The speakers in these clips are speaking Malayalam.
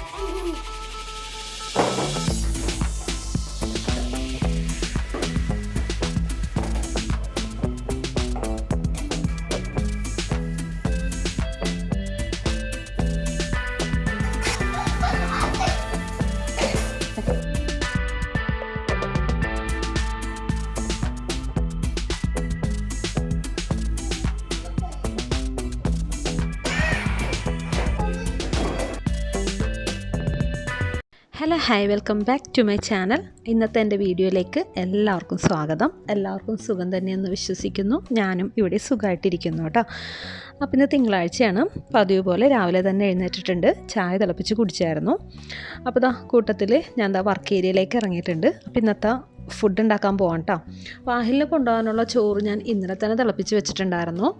Ooh. Hello hi welcome back to my channel ഇന്നത്തെ എന്റെ വീഡിയോയിലേക്ക് എല്ലാവർക്കും സ്വാഗതം. എല്ലാവർക്കും സുഖം തന്നെയെന്ന് വിശ്വസിക്കുന്നു. ഞാനും ഇവിടെ സുഖമായിട്ടിരിക്കുന്നു കേട്ടോ. അപ്പം ഇന്ന് തിങ്കളാഴ്ചയാണ്. പതിവ് പോലെ രാവിലെ തന്നെ എഴുന്നേറ്റിട്ടുണ്ട്. ചായ തിളപ്പിച്ച് കുടിച്ചായിരുന്നു. അപ്പോൾ ഇതാ കൂട്ടത്തിൽ ഞാൻ എന്താ വർക്ക് ഏരിയയിലേക്ക് ഇറങ്ങിയിട്ടുണ്ട്. അപ്പം ഇന്നത്തെ ഫുഡ് ഉണ്ടാക്കാൻ പോകാം കേട്ടോ. വാഹിലിന് കൊണ്ടുപോകാനുള്ള ചോറ് ഞാൻ ഇന്നലെ തന്നെ തിളപ്പിച്ച് വെച്ചിട്ടുണ്ടായിരുന്നു.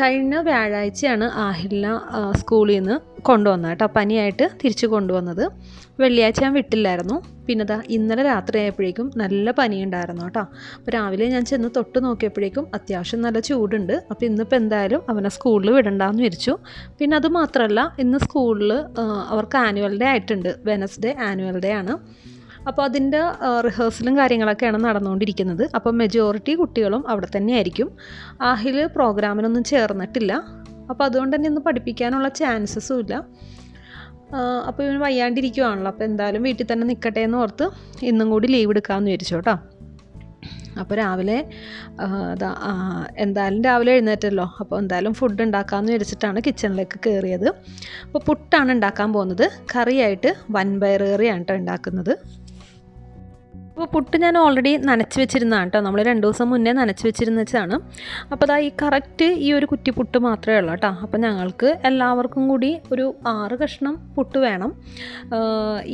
കഴിഞ്ഞ വ്യാഴാഴ്ചയാണ് ആഹിലിന ആ, സ്കൂളിൽ നിന്ന് കൊണ്ടുവന്നത് കേട്ടോ. പനിയായിട്ട് തിരിച്ചു കൊണ്ടുവന്നത്. വെള്ളിയാഴ്ച ഞാൻ വിട്ടില്ലായിരുന്നു. പിന്നെ ദാ ഇന്നലെ രാത്രി ആയപ്പോഴേക്കും നല്ല പനിയുണ്ടായിരുന്നു കേട്ടോ. അപ്പോൾ രാവിലെ ഞാൻ ചെന്ന് തൊട്ട് നോക്കിയപ്പോഴേക്കും അത്യാവശ്യം നല്ല ചൂടുണ്ട്. അപ്പോൾ ഇന്നിപ്പോൾ എന്തായാലും അവനെ സ്കൂളിൽ വിടണ്ടെന്ന് വിരിച്ചു. പിന്നെ അത് മാത്രമല്ല ഇന്ന് സ്കൂളിൽ അവർക്ക് ആനുവൽ ഡേ ആയിട്ടുണ്ട്. വെനസ്ഡേ ആനുവൽ ഡേ ആണ്. അപ്പോൾ അതിന്റെ റിഹേഴ്സലും കാര്യങ്ങളൊക്കെയാണ് നടന്നുകൊണ്ടിരിക്കുന്നത്. അപ്പോൾ മെജോറിറ്റി കുട്ടികളും അവിടെ തന്നെ ആയിരിക്കും ആഹിൽ പ്രോഗ്രാമിനൊന്നും ചേർന്നിട്ടില്ല. അപ്പോൾ അതുകൊണ്ട് തന്നെ ഒന്ന് പഠിപ്പിക്കാനുള്ള ചാൻസസും ഇല്ല. അപ്പോൾ ഇവന് വയ്യാണ്ടിരിക്കുവാണല്ലോ. അപ്പോൾ എന്തായാലും വീട്ടിൽ തന്നെ നിൽക്കട്ടെ എന്ന് ഓർത്ത് ഇന്നും കൂടി ലീവ് എടുക്കാമെന്ന് വിചാരിച്ചു കേട്ടോ. അപ്പോൾ രാവിലെ എന്തായാലും രാവിലെ എഴുന്നേറ്റല്ലോ. അപ്പോൾ എന്തായാലും ഫുഡ് ഉണ്ടാക്കാമെന്ന് വിചാരിച്ചിട്ടാണ് കിച്ചണിലേക്ക് കയറിയത് അപ്പോൾ പുട്ടാണ് ഉണ്ടാക്കാൻ പോകുന്നത്. കറിയായിട്ട് വൻപയർ കറിയാണ് കേട്ടോ ഉണ്ടാക്കുന്നത്. അപ്പോൾ പുട്ട് ഞാൻ ഓൾറെഡി നനച്ച് വെച്ചിരുന്നതാണ് കേട്ടോ. നമ്മൾ രണ്ട് ദിവസം മുന്നേ നനച്ച് വെച്ചിരുന്ന വെച്ചാണ് അപ്പോൾ അതാ ഈ കറക്റ്റ് ഈ ഒരു കുറ്റി പുട്ട് മാത്രമേ ഉള്ളൂ കേട്ടോ. അപ്പോൾ ഞങ്ങൾക്ക് എല്ലാവർക്കും കൂടി ഒരു ആറ് കഷ്ണം പുട്ട് വേണം.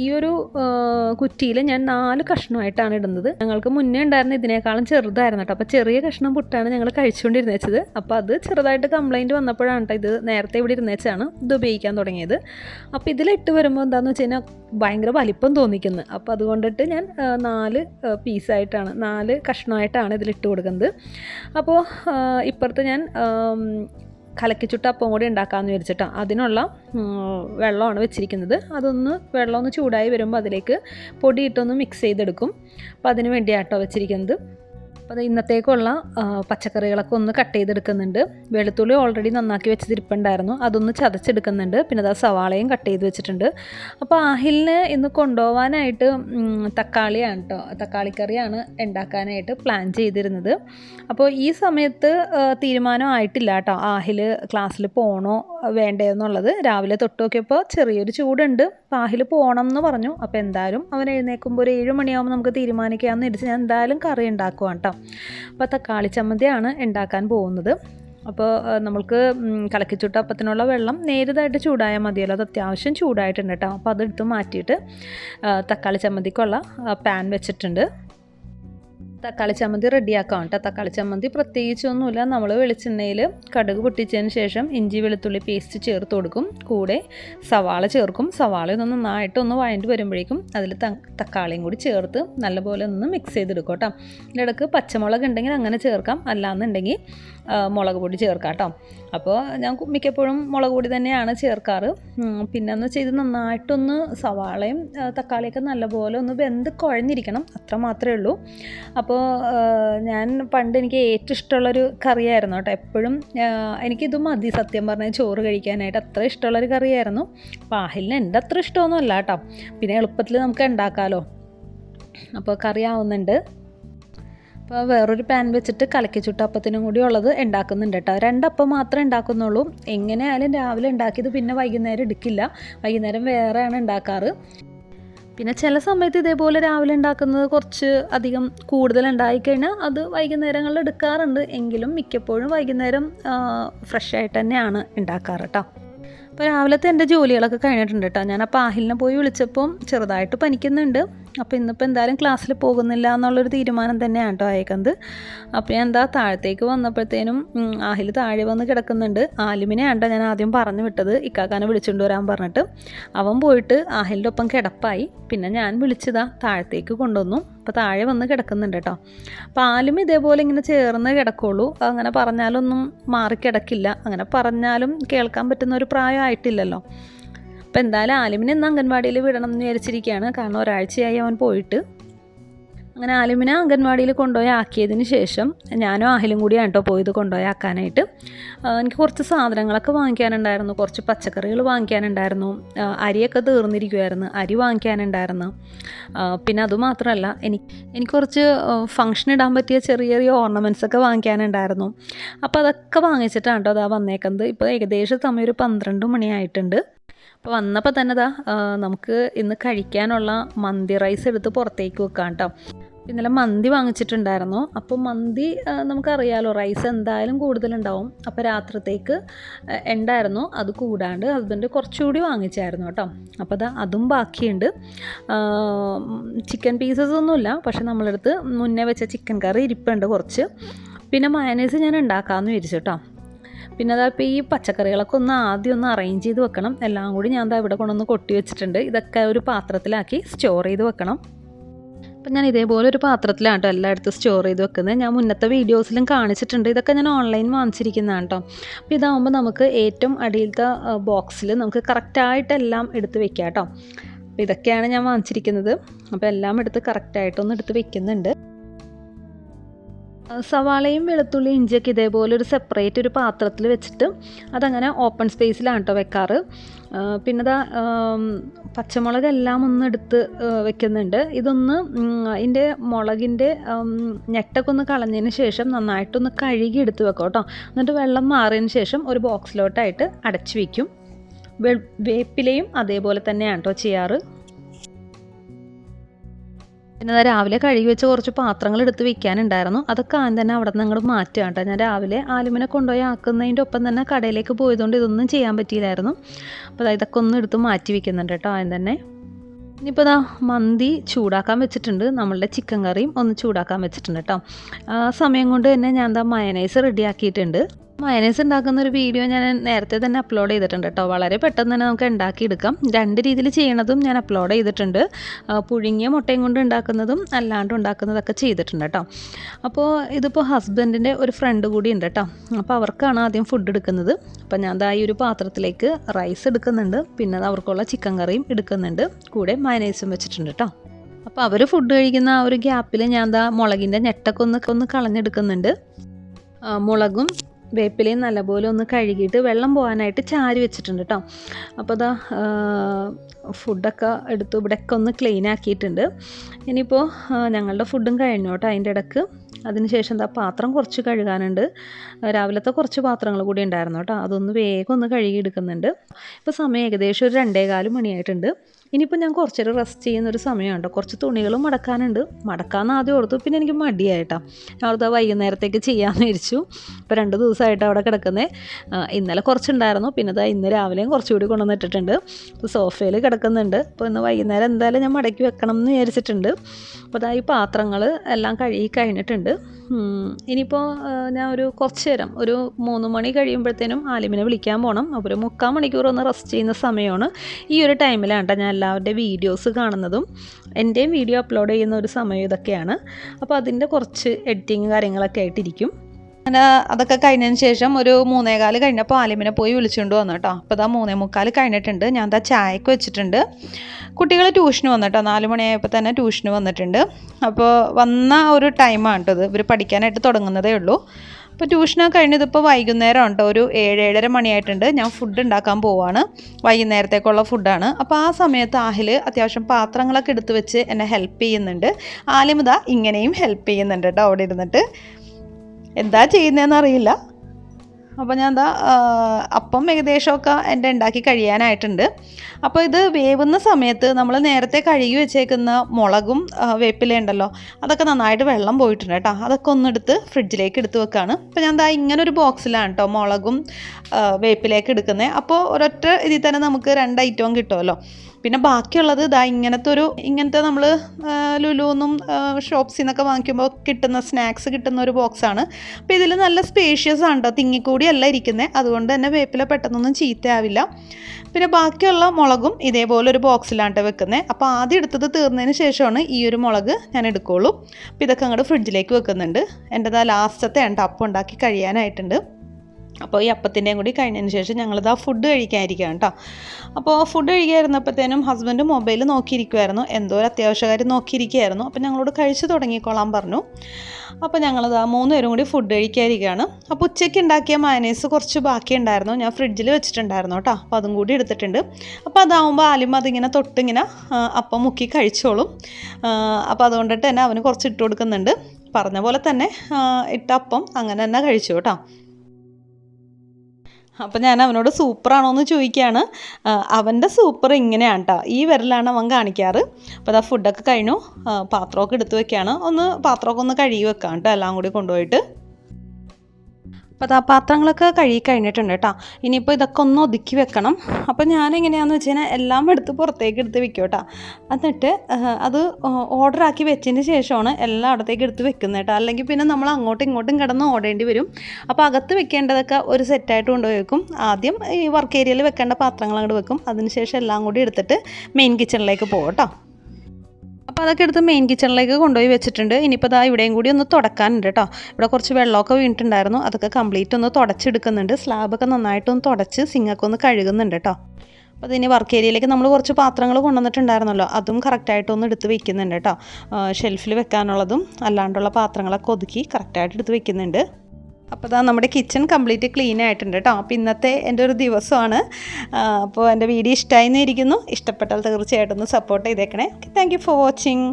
ഈ ഒരു കുറ്റിയിൽ ഞാൻ നാല് കഷ്ണമായിട്ടാണ് ഇടുന്നത്. ഞങ്ങൾക്ക് മുന്നേ ഉണ്ടായിരുന്ന ഇതിനേക്കാളും ചെറുതായിരുന്നു കേട്ടോ. അപ്പോൾ ചെറിയ കഷ്ണം പുട്ടാണ് ഞങ്ങൾ കഴിച്ചുകൊണ്ടിരുന്ന വെച്ചത്. അപ്പോൾ അത് ചെറുതായിട്ട് കംപ്ലൈന്റ് വന്നപ്പോഴാണ് കേട്ടോ ഇത് നേരത്തെ ഇവിടെ ഇരുന്ന് വെച്ചാണ് ഇത് ഉപയോഗിക്കാൻ തുടങ്ങിയത്. അപ്പോൾ ഇതിലിട്ട് വരുമ്പോൾ എന്താണെന്ന് വെച്ച് കഴിഞ്ഞാൽ ഭയങ്കര വലിപ്പം തോന്നിക്കുന്നത് അപ്പോൾ അതുകൊണ്ടിട്ട് ഞാൻ ആ, നാല് പീസായിട്ടാണ് നാല് കഷ്ണമായിട്ടാണ് ഇതിലിട്ട് കൊടുക്കുന്നത്. അപ്പോൾ ഇപ്പുറത്ത് ഞാൻ കലക്കിച്ചുട്ട അപ്പം കൂടി ഉണ്ടാക്കാമെന്ന് വിചാരിച്ചിട്ടാണ് അതിനുള്ള വെള്ളമാണ് വെച്ചിരിക്കുന്നത്. അതൊന്ന് വെള്ളം ഒന്ന് ചൂടായി വരുമ്പോൾ അതിലേക്ക് പൊടിയിട്ടൊന്ന് മിക്സ് ചെയ്തെടുക്കും. അപ്പോൾ അതിന് വേണ്ടിയാട്ടോ വെച്ചിരിക്കുന്നത്. അപ്പോൾ ഇന്നത്തേക്കുള്ള പച്ചക്കറികളൊക്കെ ഒന്ന് കട്ട് ചെയ്തെടുക്കുന്നുണ്ട്. വെളുത്തുള്ളി ഓൾറെഡി നന്നാക്കി വെച്ചിരിപ്പുണ്ടായിരുന്നു. അതൊന്ന് ചതച്ചെടുക്കുന്നുണ്ട്. പിന്നെ അത് സവാളയും കട്ട് ചെയ്ത് വെച്ചിട്ടുണ്ട്. അപ്പോൾ ആഹിലിന് ഇന്ന് കൊണ്ടുപോകാനായിട്ട് തക്കാളിയാണ് കേട്ടോ തക്കാളിക്കറിയാണ് ഉണ്ടാക്കാനായിട്ട് പ്ലാൻ ചെയ്തിരുന്നത്. അപ്പോൾ ഈ സമയത്ത് തീരുമാനം ആയിട്ടില്ല കേട്ടോ ആഹിൽ ക്ലാസ്സിൽ പോകണോ വേണ്ടേ എന്നുള്ളത് രാവിലെ തൊട്ട് നോക്കിയപ്പോൾ ചെറിയൊരു ചൂടുണ്ട്. അപ്പോൾ ആഹിൽ പോകണം എന്ന് പറഞ്ഞു. അപ്പോൾ എന്തായാലും അവൻ എഴുന്നേൽക്കുമ്പോൾ ഒരു ഏഴ് മണിയാകുമ്പോൾ നമുക്ക് തീരുമാനിക്കാമെന്ന് വിചാരിച്ച് ഞാൻ എന്തായാലും കറി ഉണ്ടാക്കുവാണ് കേട്ടോ അപ്പോൾ തക്കാളി ചമ്മന്തിയാണ് ഉണ്ടാക്കാൻ പോകുന്നത്. അപ്പോൾ നമ്മൾക്ക് കലക്കിച്ചുട്ട അപ്പത്തിനുള്ള വെള്ളം നേരിതായിട്ട് ചൂടായാൽ മതിയല്ലോ. അത് അത്യാവശ്യം ചൂടായിട്ടുണ്ട് കേട്ടോ. അപ്പോൾ അതെടുത്ത് മാറ്റിയിട്ട് തക്കാളി ചമ്മന്തിക്കുള്ള പാൻ വെച്ചിട്ടുണ്ട്. തക്കാളി ചമ്മന്തി റെഡിയാക്കാം. കേട്ടോ തക്കാളി ചമ്മന്തി പ്രത്യേകിച്ചൊന്നുമില്ല. നമ്മൾ വെളിച്ചെണ്ണയിൽ കടുക് പൊട്ടിച്ചതിന് ശേഷം ഇഞ്ചി വെളുത്തുള്ളി പേസ്റ്റ് ചേർത്ത് കൊടുക്കും. കൂടെ സവാള ചേർക്കും. സവാള ഒന്ന് നന്നായിട്ടൊന്ന് വഴണ്ടി വരുമ്പോഴേക്കും അതിൽ തക്കാളിയും കൂടി ചേർത്ത് നല്ലപോലെ ഒന്ന് മിക്സ് ചെയ്തെടുക്കും കേട്ടോ. ഇതിന്റെ ഇടയ്ക്ക് പച്ചമുളക് ഉണ്ടെങ്കിൽ അങ്ങനെ ചേർക്കാം. അല്ലാന്നുണ്ടെങ്കിൽ മുളക് പൊടി ചേർക്കാം കേട്ടോ. അപ്പോൾ ഞാൻ മിക്കപ്പോഴും മുളക് പൊടി തന്നെയാണ് ചേർക്കാറ്. പിന്നെന്ന് വെച്ചാൽ ഇത് നന്നായിട്ടൊന്ന് സവാളയും തക്കാളിയൊക്കെ നല്ലപോലെ ഒന്ന് വെന്ത് കുഴഞ്ഞിരിക്കണം. അത്ര മാത്രമേ ഉള്ളൂ. അപ്പോൾ ആ, ഞാൻ പണ്ട് എനിക്ക് ഏറ്റവും ഇഷ്ടമുള്ളൊരു കറിയായിരുന്നു കേട്ടോ എപ്പോഴും. എനിക്കിത് മതി സത്യം പറഞ്ഞാൽ ചോറ് കഴിക്കാനായിട്ട് അത്ര ഇഷ്ടമുള്ളൊരു കറിയായിരുന്നു. അപ്പോൾ ആഹിലിന് എന്റെ അത്ര ഇഷ്ടമൊന്നും അല്ല കേട്ടോ. പിന്നെ എളുപ്പത്തിൽ നമുക്ക് ഉണ്ടാക്കാമല്ലോ അപ്പോൾ കറി ആവുന്നുണ്ട്. അപ്പോൾ വേറൊരു പാൻ വെച്ചിട്ട് കലക്കി ചുട്ടപ്പത്തിനും കൂടി ഉള്ളത് ഉണ്ടാക്കുന്നുണ്ട് കേട്ടോ. രണ്ടപ്പം മാത്രമേ ഉണ്ടാക്കുന്നുള്ളൂ. എങ്ങനെയായാലും രാവിലെ ഉണ്ടാക്കിയത് പിന്നെ വൈകുന്നേരം എടുക്കില്ല. വൈകുന്നേരം വേറെയാണ് ഉണ്ടാക്കാറ്. പിന്നെ ചില സമയത്ത് ഇതേപോലെ രാവിലെ ഉണ്ടാക്കുന്നത് കുറച്ച് അധികം കൂടുതൽ ഉണ്ടായിക്കഴിഞ്ഞാൽ അത് വൈകുന്നേരങ്ങളിൽ എടുക്കാറുണ്ട്. എങ്കിലും മിക്കപ്പോഴും വൈകുന്നേരം ഫ്രഷ് ആയിട്ട് തന്നെയാണ് ഉണ്ടാക്കാറ് കേട്ടോ അപ്പോൾ രാവിലത്തെ എന്റെ ജോലികളൊക്കെ കഴിഞ്ഞിട്ടുണ്ട് കേട്ടോ ഞാൻ അപ്പോൾ ആഹിലിനെ പോയി വിളിച്ചപ്പം ചെറുതായിട്ട് പനിക്കുന്നുണ്ട്. അപ്പോൾ ഇന്നിപ്പോൾ എന്തായാലും ക്ലാസ്സിൽ പോകുന്നില്ല എന്നുള്ളൊരു തീരുമാനം തന്നെയാണ് കേട്ടോ അയക്കുന്നത് അപ്പോൾ ഞാൻ എന്താ താഴത്തേക്ക് വന്നപ്പോഴത്തേനും ആഹിൽ താഴെ വന്ന് കിടക്കുന്നുണ്ട്. ആലിമിനെ ആണ്ടോ ഞാൻ ആദ്യം പറഞ്ഞു വിട്ടത്. ഇക്കാക്കാനെ വിളിച്ചുകൊണ്ട് വരാൻ പറഞ്ഞിട്ട്. അവൻ പോയിട്ട് ആഹിലിന്റെ ഒപ്പം കിടപ്പായി. പിന്നെ ഞാൻ വിളിച്ചതാ താഴത്തേക്ക് കൊണ്ടുവന്നു. അപ്പോൾ താഴെ വന്ന് കിടക്കുന്നുണ്ട് കേട്ടോ. അപ്പോൾ ആലും ഇതേപോലെ ഇങ്ങനെ ചേർന്ന് കിടക്കുള്ളൂ. അങ്ങനെ പറഞ്ഞാലൊന്നും മാറി കിടക്കില്ല അങ്ങനെ പറഞ്ഞാലും കേൾക്കാൻ പറ്റുന്ന ഒരു പ്രായമായിട്ടില്ലല്ലോ. അപ്പോൾ എന്തായാലും ആലിമിനെ ഇന്ന് അംഗൻവാടിയിൽ വിടണം എന്ന് വിചാരിച്ചിരിക്കുകയാണ്. കാരണം ഒരാഴ്ചയായി അവൻ പോയിട്ട്. അങ്ങനെ ആലിമിനെ അംഗൻവാടിയിൽ കൊണ്ടുപോയി ആക്കിയതിന് ശേഷം ഞാനും ആഹിലും കൂടിയാണ് കേട്ടോ പോയത് കൊണ്ടുപോയി ആക്കാനായിട്ട്. എനിക്ക് കുറച്ച് സാധനങ്ങളൊക്കെ വാങ്ങിക്കാനുണ്ടായിരുന്നു. കുറച്ച് പച്ചക്കറികൾ വാങ്ങിക്കാനുണ്ടായിരുന്നു. അരിയൊക്കെ തീർന്നിരിക്കുമായിരുന്നു അരി വാങ്ങിക്കാനുണ്ടായിരുന്നു. പിന്നെ അതുമാത്രമല്ല എനിക്ക് എനിക്ക് കുറച്ച് ഫങ്ഷൻ ഇടാൻ പറ്റിയ ചെറിയ ചെറിയ ഓർണമെന്റ്സ് ഒക്കെ വാങ്ങിക്കാനുണ്ടായിരുന്നു. അപ്പോൾ അതൊക്കെ വാങ്ങിച്ചിട്ടാണ് കേട്ടോ അതാ വന്നേക്കുന്നത്. ഇപ്പോൾ ഏകദേശം സമയം ഒരു പന്ത്രണ്ട് മണിയായിട്ടുണ്ട്. അപ്പോൾ വന്നപ്പോൾ തന്നെ ദാ നമുക്ക് ഇന്ന് കഴിക്കാനുള്ള മന്തി റൈസ് എടുത്ത് പുറത്തേക്ക് വെക്കാം കേട്ടോ ഇന്നലെ മന്തി വാങ്ങിച്ചിട്ടുണ്ടായിരുന്നു. അപ്പോൾ മന്തി നമുക്കറിയാലോ റൈസ് എന്തായാലും കൂടുതലുണ്ടാവും. അപ്പോൾ രാത്രത്തേക്ക് ഉണ്ടായിരുന്നു. അത് കൂടാണ്ട് ഹസ്ബൻഡ് കുറച്ചുകൂടി വാങ്ങിച്ചായിരുന്നു കേട്ടോ അപ്പോൾ അതാ അതും ബാക്കിയുണ്ട്. ചിക്കൻ പീസസ് ഒന്നുമില്ല. പക്ഷെ നമ്മളെടുത്ത് മുന്നേ വെച്ച ചിക്കൻ കറി ഇരിപ്പുണ്ട് കുറച്ച്. പിന്നെ മയനൈസ് ഞാൻ ഉണ്ടാക്കാമെന്ന് വിചാരിച്ചു കേട്ടോ പിന്നെ അതാ ഇപ്പോൾ ഈ പച്ചക്കറികളൊക്കെ ഒന്ന് ആദ്യം ഒന്ന് അറേഞ്ച് ചെയ്ത് വെക്കണം. എല്ലാം കൂടി ഞാൻ ദാ ഇവിടെ കൊണ്ടൊന്ന് കൊട്ടി വെച്ചിട്ടുണ്ട്. ഇതൊക്കെ ഒരു പാത്രത്തിലാക്കി സ്റ്റോർ ചെയ്ത് വെക്കണം. അപ്പം ഞാൻ ഇതേപോലെ ഒരു പാത്രത്തിലാണ് കേട്ടോ എല്ലായിടത്തും സ്റ്റോർ ചെയ്ത് വെക്കുന്നത്. ഞാൻ മുന്നത്തെ വീഡിയോസിലും കാണിച്ചിട്ടുണ്ട്. ഇതൊക്കെ ഞാൻ ഓൺലൈൻ വാങ്ങിച്ചിരിക്കുന്നതാണ് കേട്ടോ. അപ്പോൾ ഇതാകുമ്പോൾ നമുക്ക് ഏറ്റവും അടിയിലത്തെ ബോക്സിൽ നമുക്ക് കറക്റ്റായിട്ടെല്ലാം എടുത്ത് വെക്കാം കേട്ടോ. അപ്പോൾ ഇതൊക്കെയാണ് ഞാൻ വാങ്ങിച്ചിരിക്കുന്നത്. അപ്പോൾ എല്ലാം എടുത്ത് കറക്റ്റായിട്ടൊന്ന് എടുത്ത് വെക്കുന്നുണ്ട്. സവാളയും വെളുത്തുള്ളി ഇഞ്ചിയൊക്കെ ഇതേപോലെ ഒരു സെപ്പറേറ്റ് ഒരു പാത്രത്തിൽ വെച്ചിട്ട് അതങ്ങനെ ഓപ്പൺ സ്പേസിലാണ് കേട്ടോ വെക്കാറ്. പിന്നെ ആം, പച്ചമുളക് എല്ലാം ഒന്ന് എടുത്ത് വെക്കുന്നുണ്ട്. ഇതൊന്ന് അതിന്റെ മുളകിന്റെ ഞെട്ടൊക്കെ ഒന്ന് കളഞ്ഞതിന് ശേഷം നന്നായിട്ടൊന്ന് കഴുകി എടുത്ത് വെക്കാം കേട്ടോ എന്നിട്ട് വെള്ളം മാറിയതിന് ശേഷം ഒരു ബോക്സിലോട്ടായിട്ട് അടച്ചു വയ്ക്കും വേപ്പിലയും അതേപോലെ തന്നെയാണ് കേട്ടോ ചെയ്യാറ്. പിന്നെ രാവിലെ കഴുകി വെച്ച് കുറച്ച് പാത്രങ്ങൾ എടുത്ത് വെക്കാനുണ്ടായിരുന്നു. അതൊക്കെ ആദ്യം തന്നെ അവിടെ നിന്ന് അങ്ങോട്ട് മാറ്റുക കേട്ടോ. ഞാൻ രാവിലെ ആലുമിനെ കൊണ്ടുപോയി ആക്കുന്നതിന്റെ ഒപ്പം തന്നെ കടയിലേക്ക് പോയതുകൊണ്ട് ഇതൊന്നും ചെയ്യാൻ പറ്റിയില്ലായിരുന്നു. അപ്പോൾ ഇതൊക്കെ ഒന്ന് എടുത്ത് മാറ്റി വെക്കുന്നുണ്ട് കേട്ടോ ആദ്യം തന്നെ. ഇനിയിപ്പോൾ ഇതാ മന്തി ചൂടാക്കാൻ വെച്ചിട്ടുണ്ട്. നമ്മളുടെ ചിക്കൻ കറിയും ഒന്ന് ചൂടാക്കാൻ വെച്ചിട്ടുണ്ട് കേട്ടോ. സമയം കൊണ്ട് തന്നെ ഞാൻ എന്താ മയനൈസ് റെഡിയാക്കിയിട്ടുണ്ട് മയനൈസ് ഉണ്ടാക്കുന്ന ഒരു വീഡിയോ ഞാൻ നേരത്തെ തന്നെ അപ്ലോഡ് ചെയ്തിട്ടുണ്ട് കേട്ടോ വളരെ പെട്ടെന്ന് തന്നെ നമുക്ക് ഉണ്ടാക്കിയെടുക്കാം. രണ്ട് രീതിയിൽ ചെയ്യണതും ഞാൻ അപ്ലോഡ് ചെയ്തിട്ടുണ്ട്. പുഴുങ്ങിയ മുട്ടയും കൊണ്ട് ഉണ്ടാക്കുന്നതും അല്ലാണ്ട് ഉണ്ടാക്കുന്നതൊക്കെ ചെയ്തിട്ടുണ്ട് കേട്ടോ അപ്പോൾ ഇതിപ്പോൾ ഹസ്ബൻഡിന്റെ ഒരു ഫ്രണ്ട് കൂടി ഉണ്ട് കേട്ടോ അപ്പോൾ അവർക്കാണ് ആദ്യം ഫുഡ് എടുക്കുന്നത്. അപ്പോൾ ഞാൻ ദാ ഈ ഒരു പാത്രത്തിലേക്ക് റൈസ് എടുക്കുന്നുണ്ട്. പിന്നെ അവർക്കുള്ള ചിക്കൻ കറിയും എടുക്കുന്നുണ്ട്. കൂടെ മയനൈസും വെച്ചിട്ടുണ്ട് കേട്ടോ അപ്പോൾ അവർ ഫുഡ് കഴിക്കുന്ന ആ ഒരു ഗ്യാപ്പിൽ ഞാൻ ദാ മുളകിന്റെ ഞെട്ടൊക്കെ ഒന്ന് ഒന്ന് കളഞ്ഞെടുക്കുന്നുണ്ട് മുളകും വേപ്പിലയും നല്ലപോലെ ഒന്ന് കഴുകിയിട്ട് വെള്ളം പോകാനായിട്ട് ചാരി വെച്ചിട്ടുണ്ട് കേട്ടോ അപ്പോൾ അതാ ഫുഡൊക്കെ എടുത്തു ഇവിടെയൊക്കെ ഒന്ന് ക്ലീൻ ആക്കിയിട്ടുണ്ട്. ഇനിയിപ്പോൾ ഞങ്ങളുടെ ഫുഡും കഴിഞ്ഞു കേട്ടോ അതിന്റെ ഇടയ്ക്ക്. അതിനുശേഷം എന്താ പാത്രം കുറച്ച് കഴുകാനുണ്ട്. രാവിലത്തെ കുറച്ച് പാത്രങ്ങൾ കൂടി ഉണ്ടായിരുന്നു കേട്ടോ അതൊന്ന് വേഗം ഒന്ന് കഴുകി എടുക്കുന്നുണ്ട് ഇപ്പോൾ സമയം ഏകദേശം ഒരു രണ്ടേകാൽ മണിയായിട്ടുണ്ട്. ഇനിയിപ്പോൾ ഞാൻ കുറച്ചൊരു റെസ്റ്റ് ചെയ്യുന്ന ഒരു സമയമുണ്ട്. കുറച്ച് തുണികളും മടക്കാനുണ്ട്. മടക്കാമെന്ന് ആദ്യം ഓർത്തു. പിന്നെ എനിക്ക് മടിയായിട്ടാ. ഞാൻ ഓർത്താ വൈകുന്നേരത്തേക്ക് ചെയ്യാമെന്ന് വിചാരിച്ചു. ഇപ്പോൾ രണ്ട് ദിവസമായിട്ട് അവിടെ കിടക്കുന്നത് ഇന്നലെ കുറച്ചുണ്ടായിരുന്നു. പിന്നെ ഇതാ ഇന്ന് രാവിലെയും കുറച്ചുകൂടി കൊണ്ടുവന്നിട്ടിട്ടുണ്ട് ഇപ്പോൾ സോഫയിൽ കിടക്കുന്നുണ്ട്. അപ്പോൾ ഇന്ന് വൈകുന്നേരം എന്തായാലും ഞാൻ മടക്കി വെക്കണം എന്ന് വിചാരിച്ചിട്ടുണ്ട്. അപ്പോൾ അതാ ഈ പാത്രങ്ങൾ എല്ലാം കഴുകി കഴിഞ്ഞിട്ടുണ്ട്. ഇനിയിപ്പോൾ ഞാൻ ഒരു കുറച്ച് നേരം ഒരു മൂന്ന് മണി കഴിയുമ്പോഴത്തേനും ആലിമിനെ വിളിക്കാൻ പോകണം അപ്പോൾ ഒരു മുക്കാൽ മണിക്കൂർ ഒന്ന് റെസ്റ്റ് ചെയ്യുന്ന സമയമാണ്. ഈ ഒരു ടൈമിലാണ് കേട്ടോ ഞാൻ എല്ലാവരുടെ വീഡിയോസ് കാണുന്നതും എന്റെയും വീഡിയോ അപ്ലോഡ് ചെയ്യുന്ന ഒരു സമയം ഇതൊക്കെയാണ്. അപ്പോൾ അതിന്റെ കുറച്ച് എഡിറ്റിങ് കാര്യങ്ങളൊക്കെ ആയിട്ടിരിക്കും. അങ്ങനെ അതൊക്കെ കഴിഞ്ഞതിന് ശേഷം ഒരു മൂന്നേകാൽ കഴിഞ്ഞപ്പോൾ ആലിമിനെ പോയി വിളിച്ചുകൊണ്ട് വന്നു കേട്ടോ. അപ്പോൾ ഇതാ മൂന്നേ മുക്കാൽ കഴിഞ്ഞിട്ടുണ്ട്. ഞാൻ ദാ ചായക്ക് വെച്ചിട്ടുണ്ട്. കുട്ടികൾ ട്യൂഷന് വന്നിട്ടോ നാല് മണിയായപ്പോൾ തന്നെ ട്യൂഷന് വന്നിട്ടുണ്ട്. അപ്പോൾ വന്ന ഒരു ടൈമാണ് കേട്ടോ ഇത്. ഇവർ പഠിക്കാനായിട്ട് തുടങ്ങുന്നതേ ഉള്ളൂ. അപ്പോൾ ട്യൂഷനൊക്കെ കഴിഞ്ഞത് ഇപ്പോൾ വൈകുന്നേരം ഉണ്ടോ ഒരു ഏഴ് ഏഴര മണിയായിട്ടുണ്ട്. ഞാൻ ഫുഡ് ഉണ്ടാക്കാൻ പോവാണ്. വൈകുന്നേരത്തേക്കുള്ള ഫുഡാണ് അപ്പോൾ ആ സമയത്ത് ആഹിൽ അത്യാവശ്യം പാത്രങ്ങളൊക്കെ എടുത്ത് വെച്ച് എന്നെ ഹെൽപ്പ് ചെയ്യുന്നുണ്ട്. ആലിമിത ഇങ്ങനെയും ഹെൽപ്പ് ചെയ്യുന്നുണ്ട് കേട്ടോ അവിടെ ഇരുന്നിട്ട്. എന്താ ചെയ്യുന്നതെന്ന് അറിയില്ല. അപ്പോൾ ഞാൻ എന്താ അപ്പം ഏകദേശമൊക്കെ എന്റെ ഉണ്ടാക്കി കഴിയാനായിട്ടുണ്ട്. അപ്പോൾ ഇത് വേവുന്ന സമയത്ത് നമ്മൾ നേരത്തെ കഴുകി വെച്ചേക്കുന്ന മുളകും വേപ്പില ഉണ്ടല്ലോ അതൊക്കെ നന്നായിട്ട് വെള്ളം പോയിട്ടുണ്ട് കേട്ടോ. അതൊക്കെ ഒന്നെടുത്ത് ഫ്രിഡ്ജിലേക്ക് എടുത്ത് വെക്കുകയാണ് അപ്പോൾ ഞാൻ എന്താ ഇങ്ങനെ ഒരു ബോക്സിലാണ് കേട്ടോ മുളകും വേപ്പിലേക്ക് എടുക്കുന്നത്. അപ്പോൾ ഒരൊറ്റ ഇതിൽ തന്നെ നമുക്ക് രണ്ട് ഐറ്റവും കിട്ടുമല്ലോ. പിന്നെ ബാക്കിയുള്ളത് ഇതാ ഇങ്ങനത്തെ ഒരു ഇങ്ങനത്തെ നമ്മൾ ലുലുന്നും ഷോപ്സിൽ നിന്നൊക്കെ വാങ്ങിക്കുമ്പോൾ കിട്ടുന്ന സ്നാക്സ് കിട്ടുന്ന ഒരു ബോക്സാണ്. അപ്പോൾ ഇതിൽ നല്ല സ്പേഷ്യസ് ആണ് കേട്ടോ തിങ്ങിക്കൂടി അല്ല ഇരിക്കുന്നത് അതുകൊണ്ട് തന്നെ വേപ്പില പെട്ടെന്നൊന്നും ചീത്തയാവില്ല. പിന്നെ ബാക്കിയുള്ള മുളകും ഇതേപോലെ ഒരു ബോക്സിലാണ് കേട്ടോ വെക്കുന്നത് അപ്പോൾ ആദ്യം എടുത്തത് തീർന്നതിന് ശേഷമാണ് ഈ ഒരു മുളക് ഞാൻ എടുക്കുള്ളൂ. അപ്പോൾ ഇതൊക്കെ അങ്ങോട്ട് ഫ്രിഡ്ജിലേക്ക് വെക്കുന്നുണ്ട്. എന്റെതാ ലാസ്റ്റത്തെ ഉണ്ട് അപ്പം ഉണ്ടാക്കി കഴിയാനായിട്ടുണ്ട്. അപ്പോൾ ഈ അപ്പത്തിന്റെയും കൂടി കഴിഞ്ഞതിന് ശേഷം ഞങ്ങളിത് ആ ഫുഡ് കഴിക്കാതിരിക്കുകയാണ് കേട്ടോ. അപ്പോൾ ഫുഡ് കഴിക്കാതിരുന്നപ്പോഴത്തേനും ഹസ്ബൻഡ് മൊബൈൽ നോക്കിയിരിക്കുമായിരുന്നു എന്തോ ഒരു അത്യാവശ്യകാര്യം നോക്കിയിരിക്കുകയായിരുന്നു അപ്പോൾ ഞങ്ങളോട് കഴിച്ചു തുടങ്ങിക്കോളാൻ പറഞ്ഞു. അപ്പോൾ ഞങ്ങളിത് ആ മൂന്ന് പേരും കൂടി ഫുഡ് കഴിക്കാതിരിക്കുകയാണ് അപ്പോൾ ഉച്ചയ്ക്ക് ഉണ്ടാക്കിയ മയനേസ് കുറച്ച് ബാക്കി ഉണ്ടായിരുന്നു ഞാൻ ഫ്രിഡ്ജിൽ വെച്ചിട്ടുണ്ടായിരുന്നു കേട്ടോ. അപ്പോൾ അതും കൂടി എടുത്തിട്ടുണ്ട്. അപ്പോൾ അതാവുമ്പോൾ ആലും അതിങ്ങനെ തൊട്ടിങ്ങനെ അപ്പം മുക്കി കഴിച്ചോളും. അപ്പോൾ അതുകൊണ്ടിട്ട് തന്നെ അവന് കുറച്ച് ഇട്ട് കൊടുക്കുന്നുണ്ട്. പറഞ്ഞ പോലെ തന്നെ ഇട്ടപ്പം അങ്ങനെ തന്നെ കഴിച്ചു കേട്ടോ. അപ്പം ഞാൻ അവനോട് സൂപ്പറാണോ എന്ന് ചോദിക്കുകയാണ് അവന്റെ സൂപ്പർ ഇങ്ങനെയാണ് കേട്ടോ ഈ വിരലാണ് അവൻ കാണിക്കാറ്. അപ്പോൾ അതാ ഫുഡൊക്കെ കഴിഞ്ഞു. പാത്രമൊക്കെ എടുത്ത് വെക്കുകയാണ് ഒന്ന് പാത്രമൊക്കെ ഒന്ന് കഴുകി വെക്കാം കേട്ടോ എല്ലാം കൂടി കൊണ്ടുപോയിട്ട്. അപ്പോൾ അതാ പാത്രങ്ങളൊക്കെ കഴുകി കഴിഞ്ഞിട്ടുണ്ട് കേട്ടോ. ഇനിയിപ്പോൾ ഇതൊക്കെ ഒന്ന് ഒതുക്കി വെക്കണം. അപ്പോൾ ഞാൻ എങ്ങനെയാണെന്ന് വെച്ച് കഴിഞ്ഞാൽ എല്ലാം എടുത്ത് പുറത്തേക്ക് എടുത്ത് വെക്കും കേട്ടോ. എന്നിട്ട് അത് ഓർഡറാക്കി വെച്ചതിന് ശേഷമാണ് എല്ലാം അവിടത്തേക്ക് എടുത്ത് വെക്കുന്നത് കേട്ടോ. അല്ലെങ്കിൽ പിന്നെ നമ്മൾ അങ്ങോട്ടും ഇങ്ങോട്ടും കിടന്ന് ഓടേണ്ടി വരും. അപ്പോൾ അകത്ത് വെക്കേണ്ടതൊക്കെ ഒരു സെറ്റായിട്ട് കൊണ്ടുപോയി വെക്കും. ആദ്യം ഈ വർക്ക് ഏരിയയിൽ വെക്കേണ്ട പാത്രങ്ങൾ അങ്ങോട്ട് വെക്കും. അതിനുശേഷം എല്ലാം കൂടി എടുത്തിട്ട് മെയിൻ കിച്ചണിലേക്ക് പോകും കേട്ടോ. അപ്പോൾ അതൊക്കെ എടുത്ത് മെയിൻ കിച്ചണിലേക്ക് കൊണ്ടുപോയി വെച്ചിട്ടുണ്ട്. ഇനിയിപ്പോൾ ദാ ഇവിടെയും കൂടി ഒന്ന് തുടക്കാനുണ്ട് കേട്ടോ ഇവിടെ കുറച്ച് വെള്ളമൊക്കെ വീണിട്ടുണ്ടായിരുന്നു. അതൊക്കെ കംപ്ലീറ്റ് ഒന്ന് തുടച്ചെടുക്കുന്നുണ്ട്. സ്ലാബൊക്കെ നന്നായിട്ടൊന്ന് തുടച്ച് സിങ്ങൊക്കെ ഒന്ന് കഴുകുന്നുണ്ട് കേട്ടോ അപ്പോൾ അതിന് വർക്ക് ഏരിയയിലേക്ക് നമ്മൾ കുറച്ച് പാത്രങ്ങൾ കൊണ്ടുവന്നിട്ടുണ്ടായിരുന്നല്ലോ. അതും കറക്റ്റായിട്ടൊന്ന് എടുത്ത് വെക്കുന്നുണ്ട് കേട്ടോ ഷെൽഫിൽ വെക്കാനുള്ളതും അല്ലാണ്ടുള്ള പാത്രങ്ങളൊക്കെ ഒതുക്കി കറക്റ്റായിട്ട് എടുത്ത് വെക്കുന്നുണ്ട്. അപ്പോൾ ഇതാ നമ്മുടെ കിച്ചൺ കംപ്ലീറ്റ് ക്ലീൻ ആയിട്ടുണ്ട് കേട്ടോ അപ്പോൾ ഇന്നത്തെ എന്റെ ഒരു ദിവസമാണ്. അപ്പോൾ എന്റെ വീഡിയോ ഇഷ്ടമായി ഇരിക്കുന്നു. ഇഷ്ടപ്പെട്ടാൽ തീർച്ചയായിട്ടും ഒന്ന് സപ്പോർട്ട് ചെയ്തേക്കണേ. Thank for watching